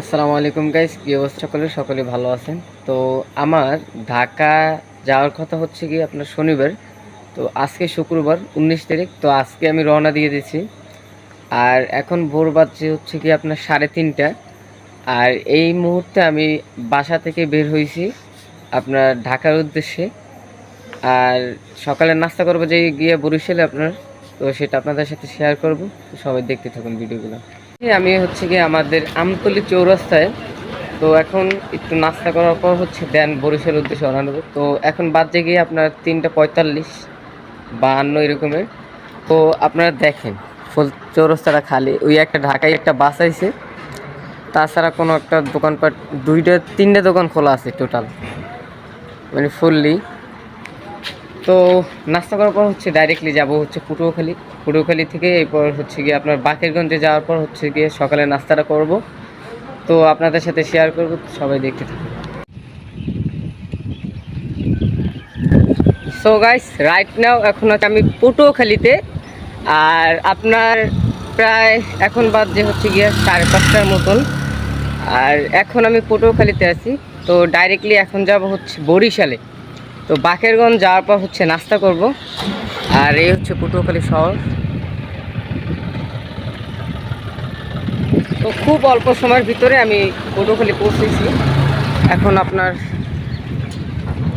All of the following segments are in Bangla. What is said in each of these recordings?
আসসালামু আলাইকুম গাইস কি অবস্থা? সকলে সকলে ভালো আছেন? তো আমার ঢাকা যাওয়ার কথা হচ্ছে কি, আপনার শনিবার। তো আজকে শুক্রবার, উনিশ তারিখ। তো আজকে আমি রওনা দিয়ে দিয়েছি। আর এখন ভোর বাজছে হচ্ছে কি, আপনার সাড়ে তিনটা। আর এই মুহূর্তে আমি বাসা থেকে বের হয়েছি আপনার ঢাকার উদ্দেশ্যে। আর সকালে নাস্তা করব যে গিয়ে বরিশালে আপনার। তো সেটা আপনাদের সাথে শেয়ার করব। সবাই দেখতে থাকুন ভিডিওগুলো। আমি হচ্ছে গিয়ে আমাদের আমতলি চৌরাস্তায়, তো এখন একটু নাস্তা করার পর হচ্ছে দেন বরিশাল উদ্দেশ্যে রওনা তো এখন বাজে গিয়ে আপনার তিনটা পঁয়তাল্লিশ বা বাহান্ন এরকমের। তো আপনারা দেখেন, ফুল চৌরাস্তাটা খালি, ওই একটা ঢাকায় একটা বাস আইছে। তাছাড়া কোনো একটা দোকানপাট, দুইটা, তিনটে দোকান খোলা আছে টোটাল। মানে ফুললি। তো নাস্তা করার পর হচ্ছে ডাইরেক্টলি যাব হচ্ছে পটুয়াখালী। পটুয়াখালী থেকে এরপর হচ্ছে গিয়ে আপনার বাকেরগঞ্জে যাওয়ার পর হচ্ছে গিয়ে সকালে নাস্তাটা করব। তো আপনাদের সাথে শেয়ার করব, সবাই দেখতে থাকুন। সো গাইস রাইট নাও এখন হচ্ছে আমি পটুয়াখালীতে, আর আপনার প্রায় এখন বাদ যে হচ্ছে গিয়ে সাড়ে পাঁচটার মতন। আর এখন আমি পটুয়াখালীতে আছি, তো ডাইরেক্টলি এখন যাব হচ্ছে বরিশালে। তো বাকেরগঞ্জ যাওয়ার পর হচ্ছে নাস্তা করব। আর এই হচ্ছে পটুয়াখালী শহর। তো খুব অল্প সময়ের ভিতরে আমি পটুয়াখালী পৌঁছেছি। এখন আপনার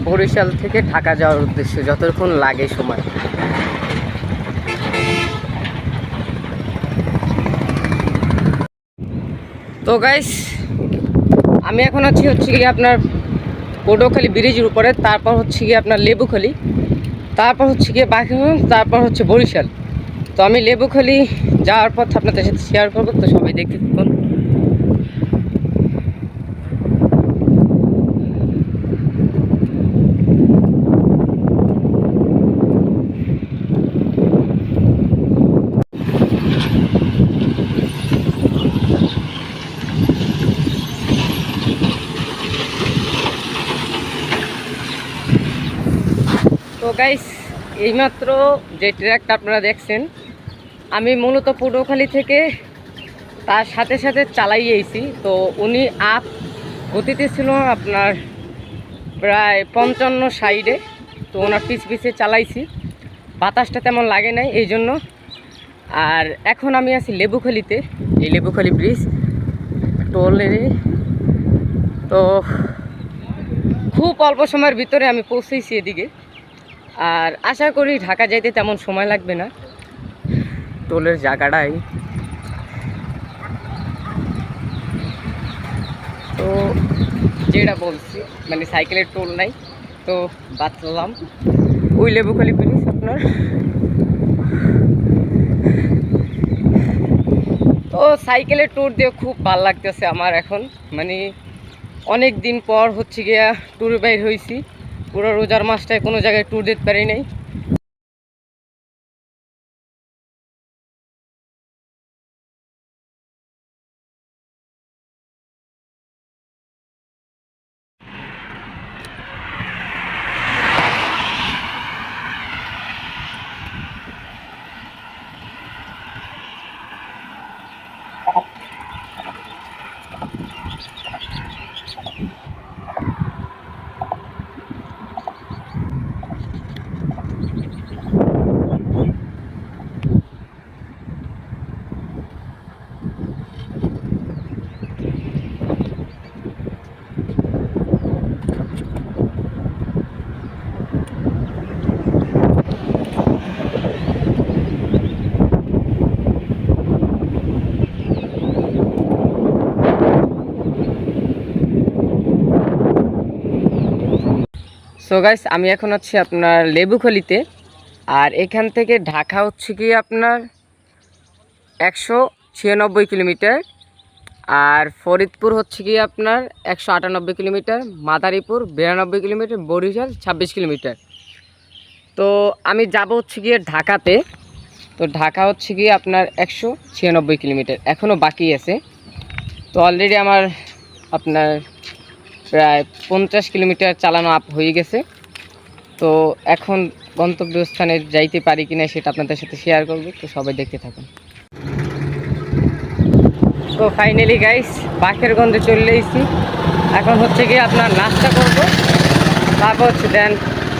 বরিশাল থেকে ঢাকা যাওয়ার উদ্দেশ্যে যতক্ষণ লাগে সময়। তো গাইস আমি এখন আছি হচ্ছে কি আপনার পটুয়াখালী ব্রিজের উপরে, তারপর হচ্ছে গিয়ে আপনার লেবুখালি, তারপর হচ্ছে গিয়ে বাকিগঞ্জ তারপর হচ্ছে বরিশাল। তো আমি লেবুখালি যাওয়ার পথ আপনাদের সাথে শেয়ার করব, তো সবাই দেখতে তো গাইস এইমাত্র যে ট্র্যাকটা আপনারা দেখছেন, আমি মূলত পটুয়াখালী থেকে তার সাথে সাথে চালাইয়েছি তো উনি আপ গতিতে ছিল আপনার প্রায় পঞ্চান্ন সাইডে তো ওনার পিছ পিছে চালাইছি। বাতাসটা তেমন লাগে নাই, এই জন্য। আর এখন আমি আছি লেবুখালিতে, এই লেবুখালি ব্রিজ টোলের তো খুব অল্প সময়ের ভিতরে আমি পৌঁছেছি এদিকে। আর আশা করি ঢাকা যাইতে তেমন সময় লাগবে না। টোলের জায়গাটাই। তো যেটা বলছি মানে সাইকেলের টোল নাই, তো বাঁচলাম। ওই লেবুখালি ব্রিজ আপনার। তো সাইকেলের ট্যুর দিয়ে খুব ভালো লাগতেছে আমার এখন। মানে অনেক দিন পর হচ্ছে গিয়া ট্যুরে বাইর হয়েছি পুরো রোজার মাসটায় কোনো জায়গায় ট্যুর দিতে পারি নাই। সো গাইস আমি এখন আছি আপনার লেবুখলিতে। আর এখান থেকে ঢাকা হচ্ছে কি আপনার একশো ছিয়ানব্বই কিলোমিটার। আর ফরিদপুর হচ্ছে কি আপনার একশো আটানব্বই কিলোমিটার। মাদারীপুর বিরানব্বই কিলোমিটার, বরিশাল ছাব্বিশ কিলোমিটার। তো আমি যাব হচ্ছে গিয়ে ঢাকাতে। তো ঢাকা হচ্ছে গিয়ে আপনার একশো ছিয়ানব্বই কিলোমিটার। এখনও বাকি আছে। তো অলরেডি আমার আপনার প্রায় পঞ্চাশ কিলোমিটার চালানো আপ হয়ে গেছে। তো এখন গন্তব্যস্থানে যাইতে পারি কিনা সেটা আপনাদের সাথে শেয়ার করব, তো সবাই দেখতে থাকুন। তো ফাইনালি গাইস বাকেরগঞ্জে চলে এসেছি। এখন হচ্ছে কি আপনার নাস্তা করব। তারপর হচ্ছে দেন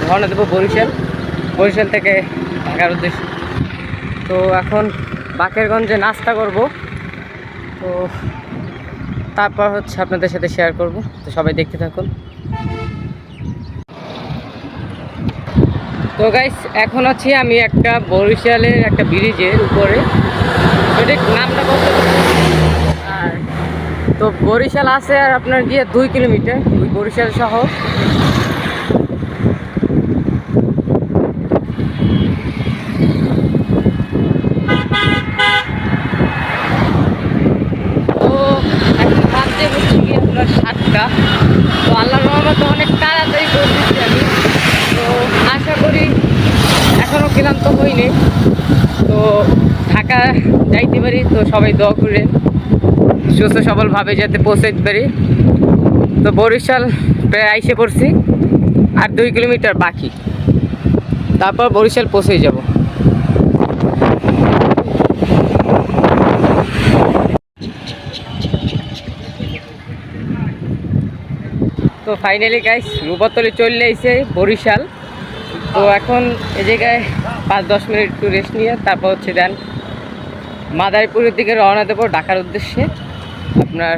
রওনা দেবো বরিশাল। বরিশাল থেকে ঢাকার উদ্দেশ্যে। তো এখন বাকেরগঞ্জে নাস্তা করব। তো তারপর হচ্ছে আপনাদের সাথে শেয়ার করব। তো সবাই দেখতে থাকুন। তো গাইস এখন আছি আমি একটা বরিশালের একটা ব্রিজের উপরে। সঠিক নামটা বলতে আর তো বরিশাল আছে আর আপনার গিয়ে দুই কিলোমিটার, ওই বরিশাল শহর তো এখন বাজছে হচ্ছে কি আপনার সাতটা তো আল্লাহ রহমত অনেক তাড়াতাড়ি করে দিচ্ছি আমি তো আশা করি ক্লান্ত হইনি তো ঢাকা যাইতে পারি, তো সবাই দোয়া করে সুস্থ সবলভাবে যাতে পৌঁছাইতে পারি। তো বরিশাল প্রায় আইসে পড়ছি, আর দুই কিলোমিটার বাকি। তারপর বরিশাল পৌঁছে যাব। তো ফাইনালি গাইস রূপাতলে চলে এসে বরিশাল। তো এখন এ জায়গায় পাঁচ, দশ মিনিট একটু রেস্ট নিয়ে তারপর হচ্ছে দেন মাদারীপুরের দিকে রওনা দেবো ঢাকার উদ্দেশ্যে। আপনার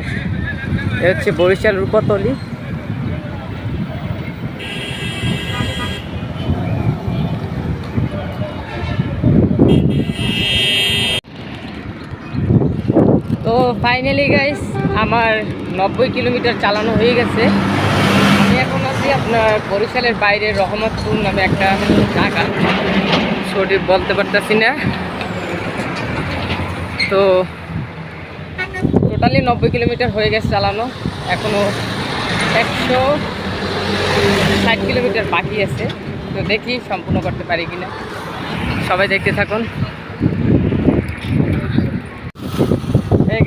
এ হচ্ছে বরিশাল রূপতলি। তো ফাইনালি গাইস আমার নব্বই কিলোমিটার চালানো হয়ে গেছে। আমি এখন আছি আপনার বরিশালের বাইরে রহমতপুর নামে একটা ঢাকা। সঠিক বলতে পারতেছি না। তো টোটালি নব্বই কিলোমিটার হয়ে গেছে চালানো। এখনও একশো ষাট কিলোমিটার বাকি আছে। তো দেখি সম্পূর্ণ করতে পারি কিনা। সবাই দেখতে থাকুন।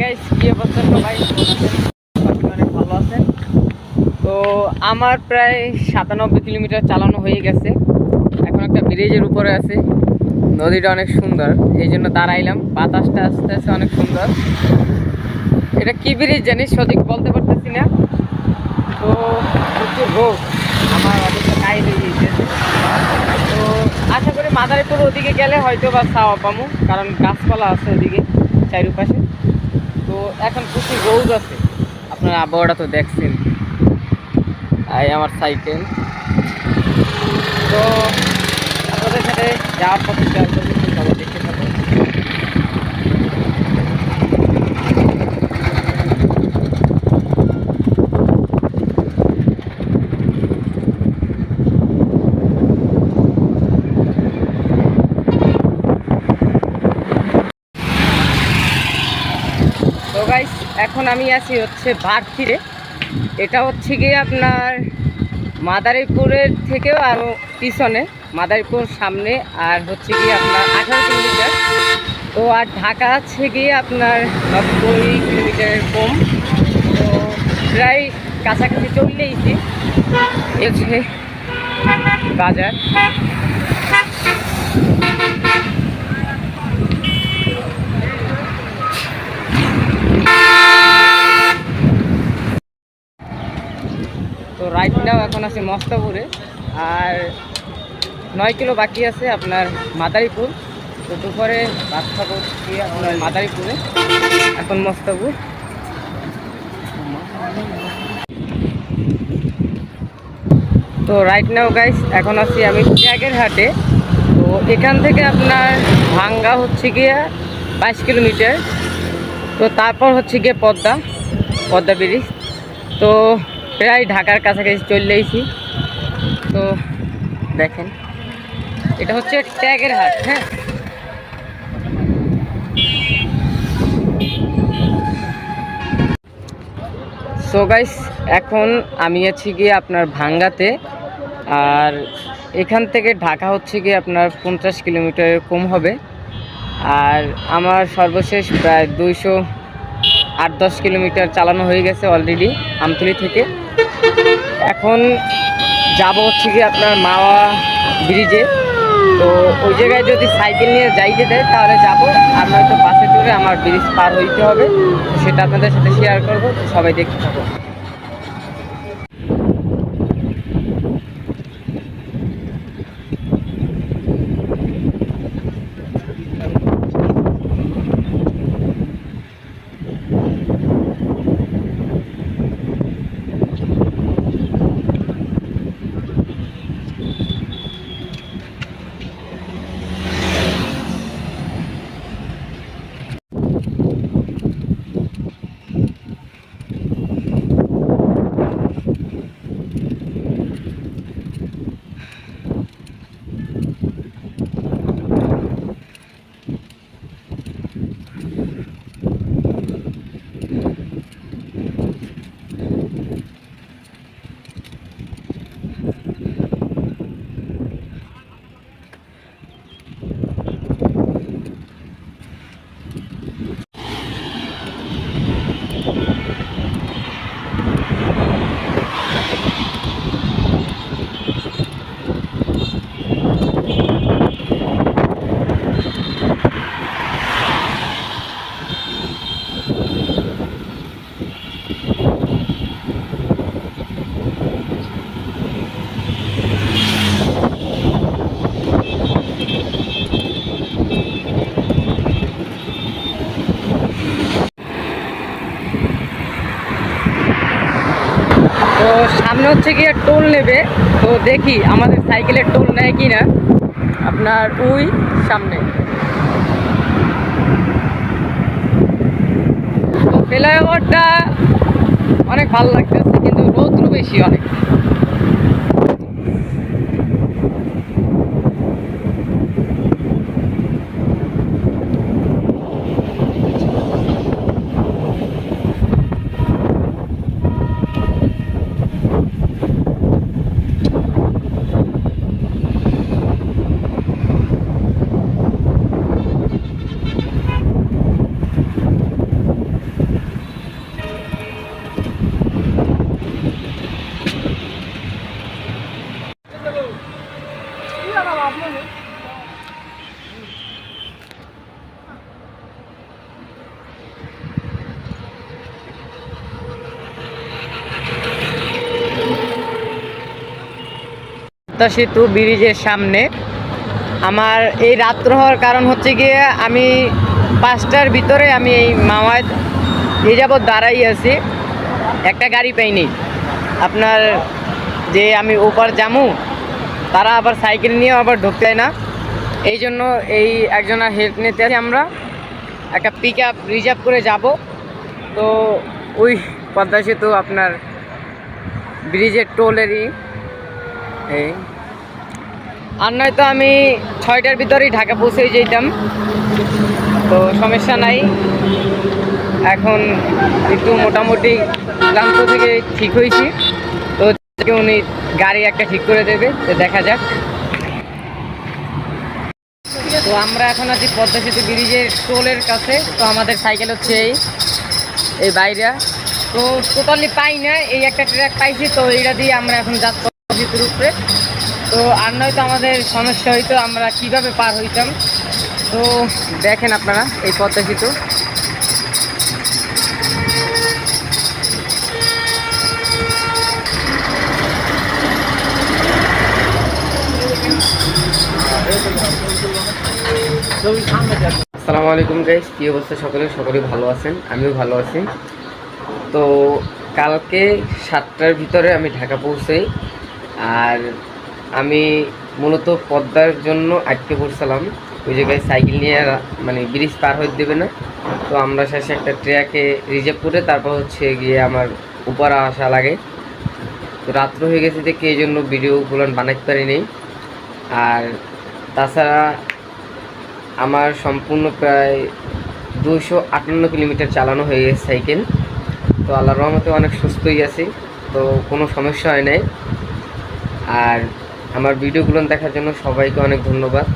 গাইস সবাই? ভালো আছেন। তো আমার প্রায় সাতানব্বই কিলোমিটার চালানো হয়ে গেছে। একটা ব্রিজের উপরে আছে। নদীটা অনেক সুন্দর। এই জন্য দাঁড়াইলাম। বাতাসটা আস্তে আস্তে অনেক সুন্দর। এটা কি ব্রিজ জানিস সঠিক বলতে পারতেছি না। তো প্রচুর রোগ আমার অনেকটা হয়ে গিয়েছে। তো আশা করি মাদারীপুর ওদিকে গেলে হয়তো বা ছাওয়া পামু, কারণ গাছপালা আছে ওদিকে, চারিপাশে। তো এখন প্রচুর রোদ আছে। আপনার আবহাওয়াটা তো দেখছেন। এই আমার সাইকেল তো আপনাদের সাথে যাওয়ার পথে শেয়ার করব সবাই দেখতে থাকো। তো গাইস এখন আমি আছি হচ্ছে বাঘখিরে এটা হচ্ছে গিয়ে আপনার মাদারীপুরের থেকেও আরও পিছনে। মাদারীপুর সামনে, আর হচ্ছে গিয়ে আপনার আঠারো কিলোমিটার। তো আর ঢাকা আছে গিয়ে আপনার নব্বই কিলোমিটারের কম। তো প্রায় কাছাকাছি এ হচ্ছে বাজার। তো রাইট নাও এখন আছে মস্তাপুরে। আর নয় কিলো বাকি আছে আপনার মাদারীপুর। তো দুপুরে ভাত খাব আপনার মাদারীপুরে। এখন মস্তাপুর তো রাইট নাও গাইস এখন আছি আমি ট্যাগের হাটে। তো এখান থেকে আপনার ভাঙ্গা হচ্ছে গিয়ে বাইশ কিলোমিটার। তো তারপর হচ্ছে গিয়ে পদ্মা পদ্মা ব্রিজ। তো প্রায় ঢাকার কাছাকাছি চলে এসেছি। তো দেখেন। এটা হচ্ছে ট্যাগের হাট হ্যাঁ। সো গাইস এখন আমি আছি গিয়ে আপনার ভাঙ্গাতে, আর এখান থেকে ঢাকা হচ্ছে গিয়ে আপনার পঞ্চাশ কিলোমিটারের কম হবে। আর আমার সর্বশেষ প্রায় দুইশো আট দশ কিলোমিটার চালানো হয়ে গেছে অলরেডি আমতলি থেকে। এখন যাব হচ্ছে গিয়ে আপনার মাওয়া ব্রিজে। তো ওই জায়গায় যদি সাইকেল নিয়ে যাইতে দেয় তাহলে যাব। আর নয়তো বাসে চড়ে আমার ব্রিজ পার হইতে হবে। সেটা আপনাদের সাথে শেয়ার করব। সবাই দেখতে থাকো। তো সামনে হচ্ছে গিয়ে টোল নেবে। তো দেখি আমাদের সাইকেলের টোল নেয় কি না আপনার ওই সামনে। ফ্লাইওভারটা অনেক ভালো লাগতেছে, কিন্তু রৌদ্র বেশি অনেক। পদ্মা সেতু ব্রিজের সামনে। আমার এই রাত্র হওয়ার কারণ হচ্ছে গিয়ে আমি পাঁচটার ভিতরে আমি এই মামায় এই যাবৎ দাঁড়াই আছি। একটা গাড়ি পাইনি। আপনার যে আমি ওপার জামু তারা আবার সাইকেল নিয়ে আবার ঢুকতে না। এই জন্য এই একজনের হেল্প নিতে আমরা। একটা পিক আপ রিজার্ভ করে যাব। তো ওই পদ্মা সেতু আপনার ব্রিজের টোলেরই এই। আর নয়তো আমি ছয়টার ভিতরেই ঢাকা পৌঁছে যেতাম তো সমস্যা নাই। এখন একটু মোটামুটি ক্লান্ত থেকে ঠিক হয়েছি। তো উনি গাড়ি একটা ঠিক করে দেবে, তো দেখা যাক। তো আমরা এখন আছি পদ্মা সেতু ব্রিজের টোলের কাছে। তো আমাদের সাইকেল হচ্ছে এই এই বাইরে। তো টোটালি পাই না, এই একটা ট্র্যাক পাইছি, তো এইটা দিয়ে আমরা এখন পদ্মা সেতুর উপরে। তো আর নয়তো আমাদের সমস্যা হইতো, আমরা কীভাবে পার হইতাম। তো দেখেন আপনারা এই পদ্মা সেতু আসসালামু আলাইকুম গাইস কী অবস্থা সকলে? সকলে ভালো আছেন? আমিও ভালো আছি। তো কালকে সাতটার ভিতরে আমি ঢাকা পৌঁছাই আর আমি মূলত পদ্মার জন্য আটকে পড়ছিলাম। ওই জায়গায় সাইকেল নিয়ে মানে ব্রিজ পার হয়ে দেবে না। তো আমরা শেষে একটা ট্র্যাকে রিজার্ভ করে তারপর হচ্ছে গিয়ে আমার উপর আসা লাগে। তো রাত্র হয়ে গেছে দেখে এই জন্য ভিডিওগুলো বানাতে পারিনি আর তাছাড়া আমার সম্পূর্ণ প্রায় দুশো আটান্ন কিলোমিটার চালানো হয়ে গেছে সাইকেল। তো আল্লাহর রহমতে অনেক সুস্থই আছি। তো কোনো সমস্যা হয় নাই। আর আমার ভিডিওগুলো দেখার জন্য সবাইকে অনেক ধন্যবাদ।